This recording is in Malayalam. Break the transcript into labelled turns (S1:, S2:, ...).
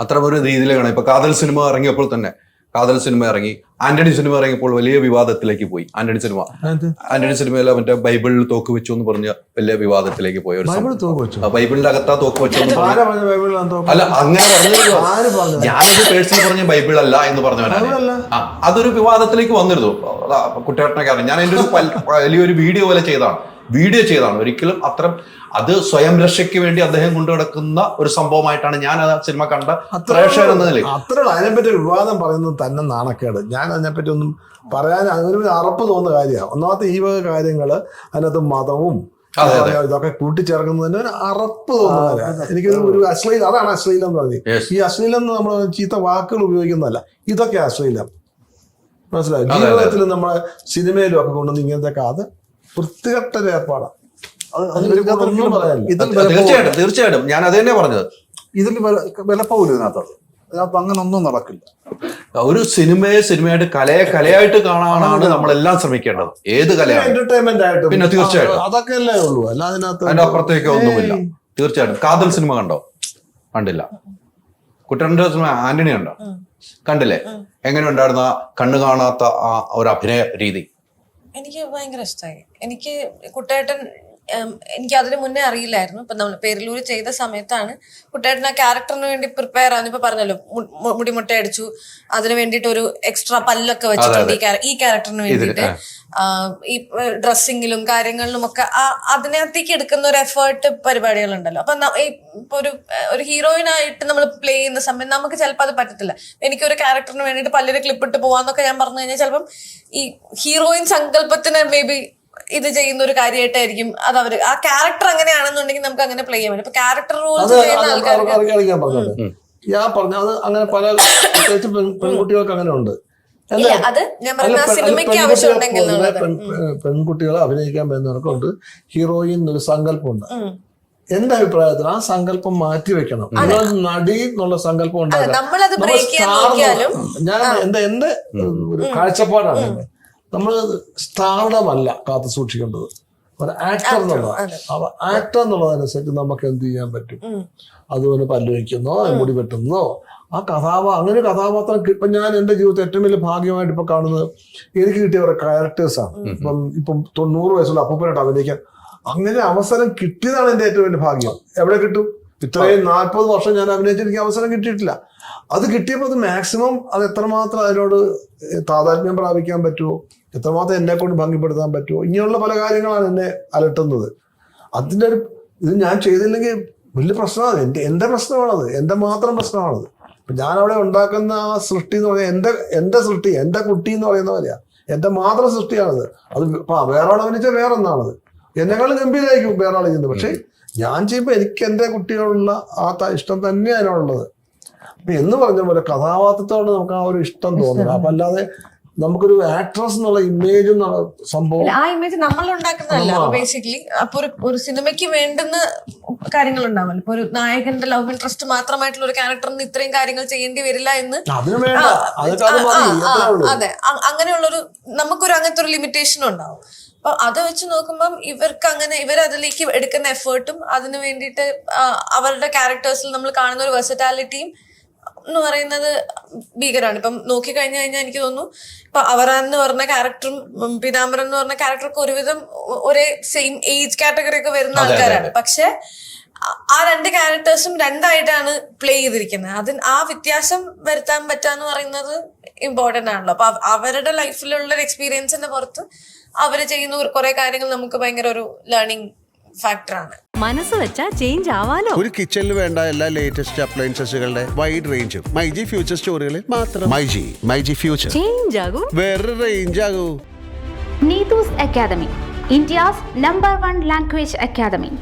S1: അത്ര ഒരു രീതിയിലാണ് ഇപ്പൊ കാതൽ സിനിമ ഇറങ്ങിയപ്പോൾ തന്നെ കാതൽ സിനിമ ഇറങ്ങി ആന്റണി സിനിമ ഇറങ്ങിയപ്പോൾ വലിയ വിവാദത്തിലേക്ക് പോയി. ആന്റണി സിനിമ. ആന്റണി സിനിമയിൽ അവന്റെ ബൈബിളിൽ തോക്ക് വെച്ചു എന്ന് പറഞ്ഞ വലിയ വിവാദത്തിലേക്ക് പോയ ഒരു ബൈബിളിന്റെ അകത്താ തോക്ക് വെച്ചു അല്ല അങ്ങനെ ഞാനൊരു പേഴ്സണൽ പറഞ്ഞ ബൈബിൾ അല്ല എന്ന് പറഞ്ഞവനാണ്. അതൊരു വിവാദത്തിലേക്ക് വന്നിരുന്നു. കുട്ടികളെ കുട്ടിയേട്ടനൊക്കെ അറിയാം. ഞാൻ എന്റെ ഒരു വലിയൊരു വീഡിയോ പോലെ ചെയ്തതാണ്. വീഡിയോ ചെയ്തതാണ്. ഒരിക്കലും അത്തരം അത് സ്വയം രക്ഷയ്ക്ക് വേണ്ടി അദ്ദേഹം കൊണ്ടു കിടക്കുന്ന ഒരു സംഭവമായിട്ടാണ് ഞാൻ ആ സിനിമ കണ്ട പ്രേക്ഷകർ എന്ന നിലയിൽ.
S2: അത്ര അതിനെപ്പറ്റി ഒരു വിവാദം പറയുന്നത് തന്നെ നാണക്കേട്. ഞാൻ അതിനെപ്പറ്റി ഒന്നും പറയാൻ ഒരു അറപ്പ് തോന്നുന്ന കാര്യമാണ്. ഒന്നാമത്തെ ഈ വക കാര്യങ്ങൾ അതിനകത്ത് മതവും. ഇതൊക്കെ കൂട്ടിച്ചേർക്കുന്നതിന് ഒരു അറപ്പ് തോന്നുന്നു കാര്യമാണ്. എനിക്ക് ഒരു അശ്ലീലം അതാണ് അശ്ലീലം എന്ന് പറഞ്ഞത് ഈ അശ്ലീലം എന്ന് നമ്മൾ ചീത്ത വാക്കുകൾ ഉപയോഗിക്കുന്നതല്ല. ഇതൊക്കെ അശ്ലീലം. മനസ്സിലായി. ജീവിതത്തിൽ നമ്മളെ സിനിമയിലും ഒക്കെ കൊണ്ടുവന്ന് ഇങ്ങനത്തെ അത് വൃത്തികെട്ട ഒരു ഏർപ്പാടാണ്
S1: തീർച്ചയായിട്ടും തീർച്ചയായിട്ടും. ഞാൻ അത് തന്നെ പറഞ്ഞത്.
S3: ഇതിൽ വിലപ്പോലും ഇതിനകത്തത് അതിനകത്ത് അങ്ങനെ ഒന്നും നടക്കില്ല.
S1: ഒരു സിനിമയെ സിനിമയായിട്ട് കലയെ കലയായിട്ട് കാണാനാണ് നമ്മളെല്ലാം ശ്രമിക്കേണ്ടത്. ഏത് കലയാണ്?
S2: എന്റർടൈൻമെന്റ് ആയിട്ട്.
S1: പിന്നെ തീർച്ചയായിട്ടും.
S2: അതൊക്കെ അല്ലേ ഉള്ളൂ. അല്ല അതിനകത്ത്
S1: അതിന്റെ അപ്പുറത്തേക്ക് ഒന്നുമില്ല. തീർച്ചയായിട്ടും. കാതൽ സിനിമ കണ്ടോ? കണ്ടില്ല. കുട്ടന്റെ സിനിമ ആന്റണി കണ്ടോ? കണ്ടില്ലേ? എങ്ങനെ ഉണ്ടായിരുന്ന കണ്ണു കാണാത്ത ആ ഒരു അഭിനയ രീതി?
S4: എനിക്ക് ഭയങ്കര ഇഷ്ടമായി എനിക്ക് കുട്ടേട്ടൻ എനിക്ക് അതിന് മുന്നേ അറിയില്ലായിരുന്നു. ഇപ്പൊ നമ്മൾ പേരിലൂര് ചെയ്ത സമയത്താണ് കുട്ടേട്ടൻ ആ ക്യാരക്ടറിന് വേണ്ടി പ്രിപ്പയർ ആണ് ഇപ്പൊ പറഞ്ഞല്ലോ മു- മു- മുടി മുട്ട അടിച്ചു അതിന് വേണ്ടിയിട്ട് ഒരു എക്സ്ട്രാ പല്ലൊക്കെ വെച്ചിട്ടുണ്ട് ഈ ക്യാരക്ടറിന് വേണ്ടിയിട്ട്. ഈ ഡ്രസ്സിങ്ങിലും കാര്യങ്ങളിലും ഒക്കെ ആ അതിനകത്തേക്ക് എടുക്കുന്ന ഒരു എഫേർട്ട് പരിപാടികളുണ്ടല്ലോ. അപ്പൊ ഇപ്പൊ ഒരു ഒരു ഹീറോയിൻ ആയിട്ട് നമ്മൾ പ്ലേ ചെയ്യുന്ന സമയം നമുക്ക് ചിലപ്പോൾ അത് പറ്റത്തില്ല. എനിക്ക് ഒരു ക്യാരക്ടറിന് വേണ്ടിയിട്ട് പല്ലൊരു ക്ലിപ്പിട്ട് പോവാന്നൊക്കെ ഞാൻ പറഞ്ഞു കഴിഞ്ഞാൽ ചിലപ്പം ഈ ഹീറോയിൻ സങ്കല്പത്തിന് മേ ബി ഇത് ചെയ്യുന്ന ഒരു കാര്യമായിട്ടായിരിക്കും അത് അവർ. ആ ക്യാരക്ടർ അങ്ങനെയാണെന്നുണ്ടെങ്കിൽ നമുക്ക് അങ്ങനെ പ്ലേ ചെയ്യാൻ പറ്റും. ഇപ്പൊ ക്യാരക്ടർ
S2: റോൾ
S4: റോൾസ് ചെയ്യുന്ന ആൾക്കാർക്ക്
S2: ഞാൻ പറഞ്ഞു അത് അങ്ങനെ പല പ്രത്യേകിച്ച് പെൺകുട്ടികൾക്ക് അങ്ങനെ ഉണ്ട്.
S4: പെൺകുട്ടികളെ അത് ഞാൻ പറഞ്ഞ സിനിമയ്ക്ക് ആവശ്യമുണ്ടെങ്കിൽ എന്നുള്ളത്
S2: അഭിനയിക്കാൻ പറ്റുന്നവർക്കുണ്ട്. ഹീറോയിൻ ഒരു സങ്കല്പമുണ്ട്. എന്റെ അഭിപ്രായത്തിൽ ആ സങ്കല്പം മാറ്റി വെക്കണം. നിങ്ങൾ നടി എന്നുള്ള സങ്കല്പം
S4: ഉണ്ടാകും
S2: ഉണ്ടാകാം
S4: നമ്മളത് ബ്രേക്ക് ചെയ്യാൻ നോക്കിയാലും
S2: ഞാൻ എന്റെ എന്റെ ഒരു കാഴ്ചപ്പാടാണ്. നമ്മൾ സ്ഥാനമല്ല കാത്തു സൂക്ഷിക്കേണ്ടത്. ഒരു ആക്ടർ എന്നുള്ളത് അപ്പൊ ആക്ടർ എന്നുള്ളതനുസരിച്ച് നമുക്ക് എന്ത് ചെയ്യാൻ പറ്റും. അതുപോലെ പല്ലുവയ്ക്കുന്നോ മുടി വെട്ടുന്നോ ആ കഥാപാ അങ്ങനെ ഒരു കഥാപാത്രം ഇപ്പൊ ഞാൻ എന്റെ ജീവിതത്തിൽ ഏറ്റവും വലിയ ഭാഗ്യമായിട്ട് ഇപ്പൊ കാണുന്നത് എനിക്ക് കിട്ടിയ ഒരു ക്യാരക്ടേഴ്സാണ് ഇപ്പം ഇപ്പം തൊണ്ണൂറ് വയസ്സുള്ള അപ്പൂപ്പനായിട്ട് അഭിനയിക്കാൻ. അങ്ങനെ അവസരം കിട്ടിയതാണ് എന്റെ ഏറ്റവും വലിയ ഭാഗ്യം. എവിടെ കിട്ടും? ഇത്രയും നാൽപ്പത് വർഷം ഞാൻ അഭിനയിച്ചിരിക്കാൻ എനിക്ക് അവസരം കിട്ടിയിട്ടില്ല. അത് കിട്ടിയപ്പോൾ അത് മാക്സിമം അത് എത്രമാത്രം അതിനോട് താതാത്മ്യം പ്രാപിക്കാൻ പറ്റുമോ എത്രമാത്രം എന്നെ കൊണ്ട് ഭംഗിപ്പെടുത്താൻ പറ്റുമോ ഇങ്ങനെയുള്ള പല കാര്യങ്ങളാണ് എന്നെ അലട്ടുന്നത്. അതിന്റെ ഒരു ഇത് ഞാൻ ചെയ്തില്ലെങ്കിൽ വലിയ പ്രശ്നമാണ്. എന്റെ എന്റെ പ്രശ്നമാണത്. എന്റെ മാത്രം പ്രശ്നമാണത്. അപ്പം ഞാൻ അവിടെ ഉണ്ടാക്കുന്ന ആ സൃഷ്ടി എന്ന് പറഞ്ഞാൽ എന്റെ എന്റെ സൃഷ്ടി എന്റെ കുട്ടി എന്ന് പറയുന്ന പോലെയാ. എന്റെ മാത്രം സൃഷ്ടിയാണത്. അത് വേറെ ആൾ അഭിനയിച്ചാൽ വേറെ ഒന്നാണത് എന്നെക്കാളും ഗംഭീരമായിരിക്കും വേറെ ആൾ ചെയ്യുന്നത്. പക്ഷേ ഞാൻ ചെയ്യുമ്പോൾ എനിക്ക് എന്റെ കുട്ടിയോടുള്ള ആ ത- ഇഷ്ടം തന്നെയാണ് ഉള്ളത് അപ്പൊ എന്ന് പറഞ്ഞ പോലെ കഥാപാത്രത്തോട് നമുക്ക് ആ ഒരു ഇഷ്ടം തോന്നുക അപ്പൊ അല്ലാതെ നമുക്കൊരു ആക്ട്രസ് എന്നുള്ള ഇമേജ് എന്നുള്ള സംഭവം
S4: ആ ഇമേജ് നമ്മൾ ഉണ്ടാക്കുന്നതല്ല ബേസിക്കലി അപ്പൊ ഒരു ഒരു സിനിമയ്ക്ക് വേണ്ടുന്ന കാര്യങ്ങൾ ഉണ്ടാവല്ലോ ഇപ്പൊ ഒരു നായകന്റെ ലവ് ഇൻട്രസ്റ്റ് മാത്രമായിട്ടുള്ള ഒരു ക്യാരക്ടറിന് ഇത്രയും കാര്യങ്ങൾ ചെയ്യേണ്ടി വരില്ല എന്ന്
S2: അത്
S4: അങ്ങനെയുള്ളൊരു നമുക്കൊരു അങ്ങനത്തെ ഒരു ലിമിറ്റേഷൻ ഉണ്ടാവും. അപ്പൊ അത് വെച്ച് നോക്കുമ്പം ഇവർക്ക് അങ്ങനെ ഇവർ അതിലേക്ക് എടുക്കുന്ന എഫേർട്ടും അതിനു വേണ്ടിയിട്ട് അവരുടെ ക്യാരക്ടേഴ്സിൽ നമ്മൾ കാണുന്ന ഒരു വെർസറ്റാലിറ്റിയും എന്ന് പറയുന്നത് ഭീകരമാണ് ഇപ്പം നോക്കി കഴിഞ്ഞു കഴിഞ്ഞാൽ എനിക്ക് തോന്നുന്നു ഇപ്പൊ അവറാൻ എന്ന് പറഞ്ഞ ക്യാരക്ടറും പീതാംബരൻ എന്ന് പറഞ്ഞ ക്യാരക്ടറൊക്കെ ഒരുവിധം ഒരേ സെയിം ഏജ് കാറ്റഗറി ഒക്കെ വരുന്ന ആൾക്കാരാണ്. പക്ഷെ ആ- രണ്ട് ക്യാരക്ടേഴ്സും രണ്ടായിട്ടാണ് പ്ലേ ചെയ്തിരിക്കുന്നത്. അതിന് ആ വ്യത്യാസം വരുത്താൻ പറ്റാന്ന് പറയുന്നത് ഇമ്പോർട്ടന്റ് ആണല്ലോ. അപ്പൊ അവരുടെ ലൈഫിലുള്ള ഒരു എക്സ്പീരിയൻസിന്റെ പുറത്ത് അവർ ചെയ്യുന്ന ഒരു കുറെ കാര്യങ്ങൾ നമുക്ക് ഭയങ്കര ഒരു ലേണിംഗ് ഫാക്ടറാണ്
S5: മനസ്സ് വെച്ചാ ചേഞ്ച് ആവാലോ?
S6: ഒരു കിച്ചണിൽ വേണ്ട എല്ലാ ലേറ്റസ്റ്റ് അപ്ലയൻസസുകളുടെ വൈഡ് റേഞ്ചും മൈജി ഫ്യൂച്ചർ സ്റ്റോറികളിൽ മാത്രം. മൈജി മൈജി ഫ്യൂച്ചർ
S5: ചേഞ്ച് ആകും.
S6: വേറെ range ആകൂ.
S7: Neethu's academy India's number one language academy.